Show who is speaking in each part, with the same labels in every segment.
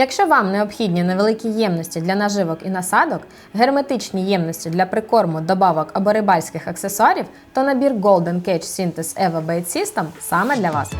Speaker 1: Якщо вам необхідні невеликі ємності для наживок і насадок, герметичні ємності для прикорму, добавок або рибальських аксесуарів, то набір Golden Cage Synthes Eva Bait System саме для вас.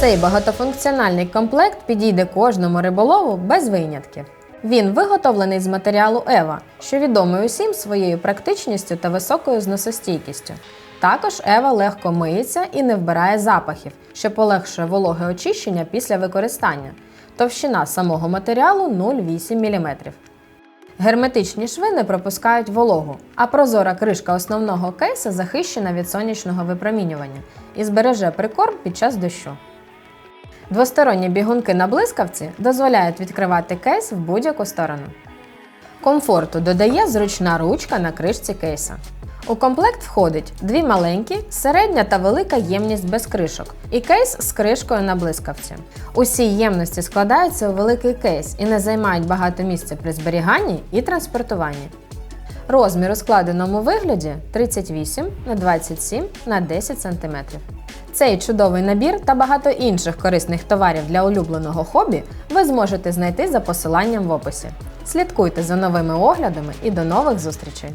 Speaker 1: Цей багатофункціональний комплект підійде кожному риболову без винятків. Він виготовлений з матеріалу Ева, що відомий усім своєю практичністю та високою зносостійкістю. Також Ева легко миється і не вбирає запахів, що полегшує вологе очищення після використання. Товщина самого матеріалу 0,8 мм. Герметичні шви не пропускають вологу, а прозора кришка основного кейса захищена від сонячного випромінювання і збереже прикорм під час дощу. Двосторонні бігунки на блискавці дозволяють відкривати кейс в будь-яку сторону. Комфорту додає зручна ручка на кришці кейса. У комплект входить дві маленькі, середня та велика ємність без кришок і кейс з кришкою на блискавці. Усі ємності складаються у великий кейс і не займають багато місця при зберіганні і транспортуванні. Розмір у складеному вигляді 38 на 27 на 10 см. Цей чудовий набір та багато інших корисних товарів для улюбленого хобі ви зможете знайти за посиланням в описі. Слідкуйте за новими оглядами і до нових зустрічей!